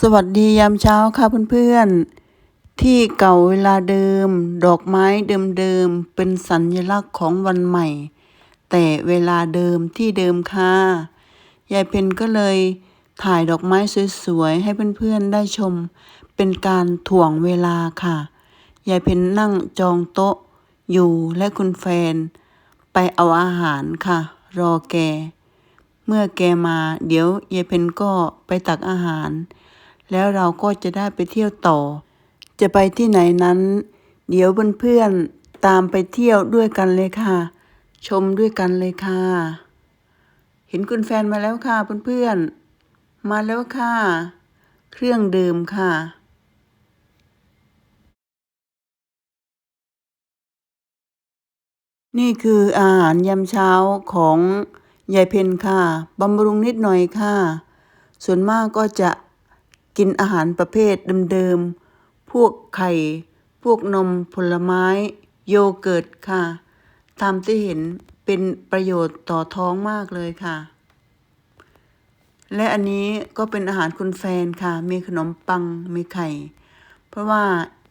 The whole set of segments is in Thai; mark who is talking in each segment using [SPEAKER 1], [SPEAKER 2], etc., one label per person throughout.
[SPEAKER 1] สวัสดียามเช้าค่ะเพื่อนๆ ที่เก่าเวลาเดิม ดอกไม้เดิมๆ เป็นสัญลักษณ์ของวันใหม่ แต่เวลาเดิมที่เดิมค่ะ ยายเพนก็เลยถ่ายดอกไม้สวยๆ ให้เพื่อนๆ ได้ชม เป็นการถ่วงเวลาค่ะ ยายเพนนั่งจองโต๊ะอยู่และคุณแฟน ไปเอาอาหารค่ะ รอแก เมื่อแกมา เดี๋ยวยายเพนก็ไปตักอาหาร แล้วเราก็จะได้ไปเที่ยวต่อ จะไปที่ไหนนั้น เดี๋ยวเพื่อนๆตามไปเที่ยวด้วยกันเลยค่ะ ชมด้วยกันเลยค่ะ เห็นคุณแฟนมาแล้วค่ะเพื่อนๆมาแล้วค่ะ เครื่องดื่มค่ะนี่คืออาหารยามเช้าของยายเพนค่ะ บำรุงนิดหน่อยค่ะ ส่วนมากก็จะ กินอาหารประเภทเดิมๆ พวกไข่ พวกนมผลไม้ โยเกิร์ตค่ะ ตามที่เห็นเป็นประโยชน์ต่อท้องมากเลยค่ะ และอันนี้ก็เป็นอาหารคุณแฟนค่ะ มีขนมปัง มีไข่ เพราะว่า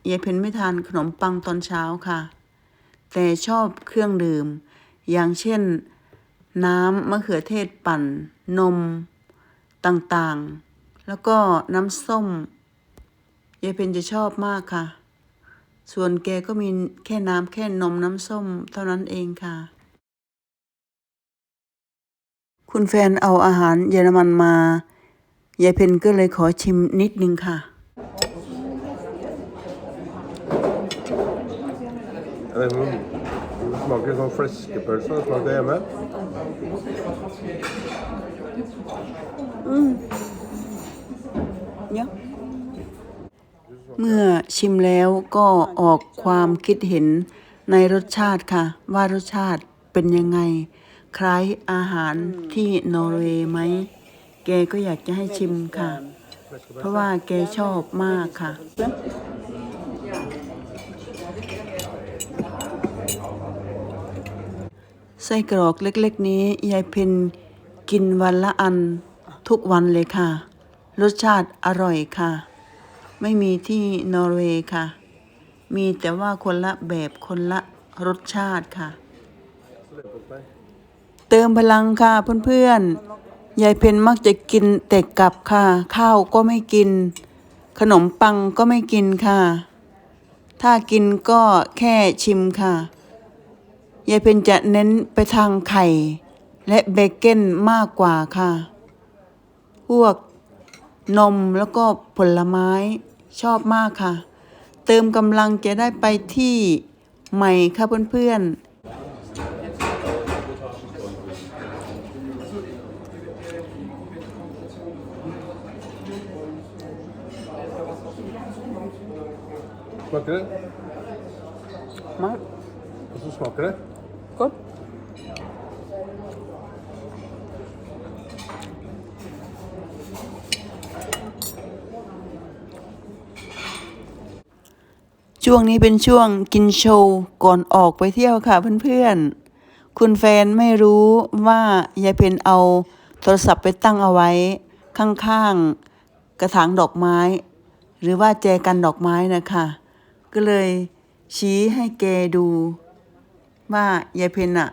[SPEAKER 1] ยายเพนไม่ทานขนมปังตอนเช้าค่ะ แต่ชอบเครื่องดื่ม อย่างเช่น น้ำมะเขือเทศปั่น นม ต่างๆ แล้วก็น้ำส้มยายเพนจะชอบมากค่ะ ส่วนแกก็มีแค่น้ำแค่นมน้ำส้มเท่านั้นเองค่ะ คุณแฟนเอาอาหารเยอรมันมายายเพนก็เลยขอชิมนิดนึงค่ะ
[SPEAKER 2] Jeg vet ikke om det smaker sånn fleskepølse. Det smakte hjemme.
[SPEAKER 1] เดี๋ยว เมื่อชิมแล้วก็ออกความคิดเห็นในรสชาติค่ะ ว่ารสชาติเป็นยังไง คล้ายอาหารที่นอร์เวย์ไหม แกก็อยากจะให้ชิมค่ะ เพราะว่าแกชอบมากค่ะ ไส้กรอกเล็กๆนี้ ยายเพนกินวันละอันทุกวันเลยค่ะ รสชาติอร่อยค่ะ ไม่มีที่นอร์เวย์ค่ะ มีแต่ว่าคนละแบบคนละรสชาติค่ะ เติมพลังค่ะเพื่อนๆ ยายเพนมักจะกินแต่กับค่ะ ข้าวก็ไม่กิน ขนมปังก็ไม่กินค่ะ ถ้ากินก็แค่ชิมค่ะ ยายเพนจะเน้นไปทางไข่ และเบเก้นมากกว่าค่ะ พวก นมแล้วก็ผลไม้ชอบมากค่ะ เติมกำลังจะได้ไปที่ใหม่ค่ะเพื่อนๆ
[SPEAKER 2] Smaker det?
[SPEAKER 1] มา
[SPEAKER 2] Hvordan smaker det?
[SPEAKER 1] ก ช่วงนี้เป็นช่วงกินโชว์ก่อนออกไปเที่ยวค่ะเพื่อนๆ คุณแฟนไม่รู้ว่ายายเพนเอาโทรศัพท์ไปตั้งเอาไว้ ข้างๆ กระถางดอกไม้ หรือว่าแจกันดอกไม้นะคะ ก็เลยชี้ให้แกดู ว่ายายเพนอะ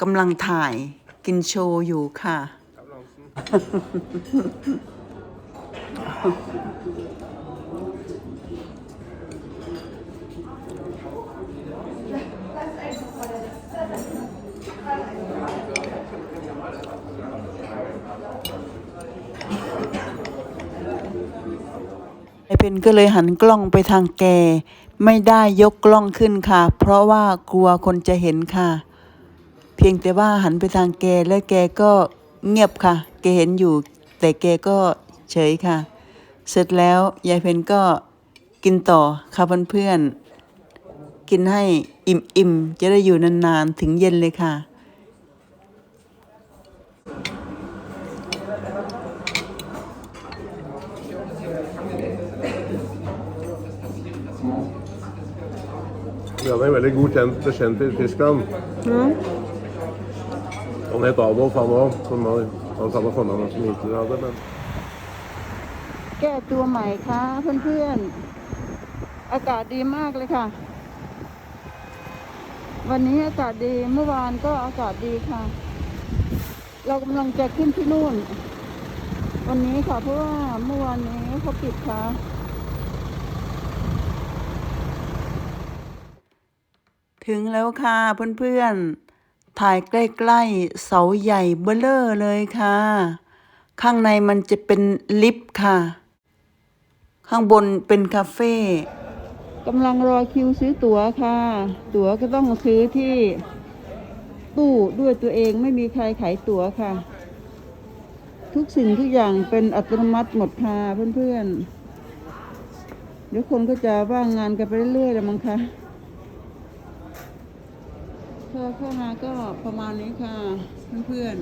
[SPEAKER 1] กำลังถ่ายกินโชว์อยู่ค่ะ ไอ เพนก็เลยหันกล้องไปทางแก ไม่ได้ยกกล้องขึ้นค่ะ เพราะว่ากลัวคนจะเห็นค่ะ เพียงแต่ว่าหันไปทางแกและแกก็เงียบค่ะ แกเห็นอยู่ แต่แกก็เฉยค่ะ เสร็จแล้วยายเพนก็กินต่อค่ะเพื่อนๆ กินให้อิ่มๆ จะได้อยู่นานๆ ถึงเย็นเลยค่ะ
[SPEAKER 2] Vi hadde en veldig god kjent bekjent i Tyskland. Han het Adolf, han òg. Han hadde samme fornavn som Hitler hadde. Men
[SPEAKER 1] ก้ตัวใหม่ค่ะเพื่อนๆ อากาศดีมากเลยค่ะ วันนี้อากาศดีเมื่อวานก็อากาศดีค่ะ เรากำลังจะขึ้นที่นู่น วันนี้ค่ะเพราะว่าเมื่อวานนี้เขาปิดค่ะถึงแล้วค่ะเพื่อนๆ ถ่ายใกล้ๆ เสาใหญ่เบ้อเร่อเลยค่ะ ข้างในมันจะเป็นลิฟต์ค่ะ ข้างบนเป็นคาเฟ่ กำลังรอคิวซื้อตั๋วค่ะ ตั๋วก็ต้องซื้อที่ตู้ด้วยตัวเองไม่มีใครขายตั๋วค่ะ ทุกสิ่งทุกอย่างเป็นอัตโนมัติหมดค่ะเพื่อนๆ เดี๋ยวคนก็จะว่างงานกันไปเรื่อยๆแล้วมั้งคะพอเข้ามาก็ประมาณนี้ค่ะ เพื่อน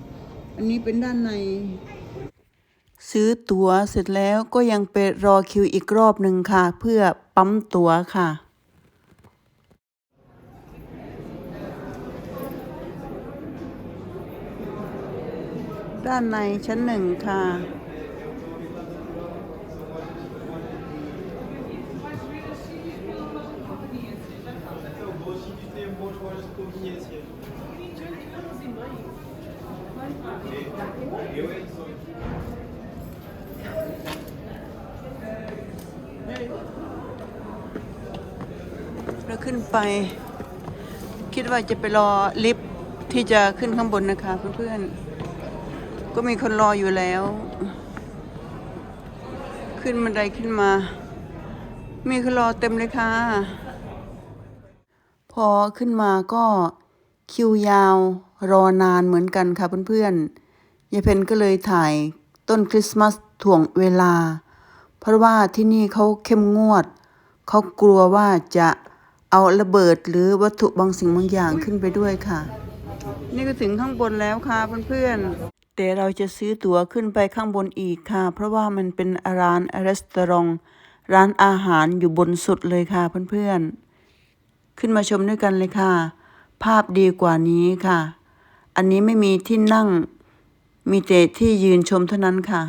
[SPEAKER 1] ๆ อันนี้เป็นด้านใน ซื้อตั๋วเสร็จแล้วก็ยังไปรอคิวอีกรอบหนึ่งค่ะ เพื่อปั๊มตั๋วค่ะ ด้านในชั้นหนึ่งค่ะ แล้วขึ้นไป คิดว่าจะไปรอลิฟต์ที่จะขึ้นข้างบนนะคะเพื่อนๆ ก็มีคนรออยู่แล้ว ขึ้นบันไดขึ้นมา มีคนรอเต็มเลยค่ะ พอขึ้นมาก็คิวยาวรอนานเหมือนกันค่ะเพื่อนๆยายเพนก็เลยถ่ายต้นคริสต์มาส ถ่วงเวลา เพราะว่าที่นี่เขาเข้มงวด เขากลัวว่าจะเอาระเบิดหรือวัตถุบางสิ่งบางอย่างขึ้นไปด้วยค่ะ นี่ก็ถึงข้างบนแล้วค่ะเพื่อนๆแต่เราจะซื้อตั๋วขึ้นไปข้างบนอีกค่ะ เพราะว่ามันเป็นร้านรีสตอรองร้านอาหารอยู่บนสุดเลยค่ะเพื่อนๆ ขึ้นมาชมด้วยกันเลยค่ะ ภาพดีกว่านี้ค่ะ อันนี้ไม่มีที่นั่ง มีแต่ที่ยืนชมเท่านั้นค่ะ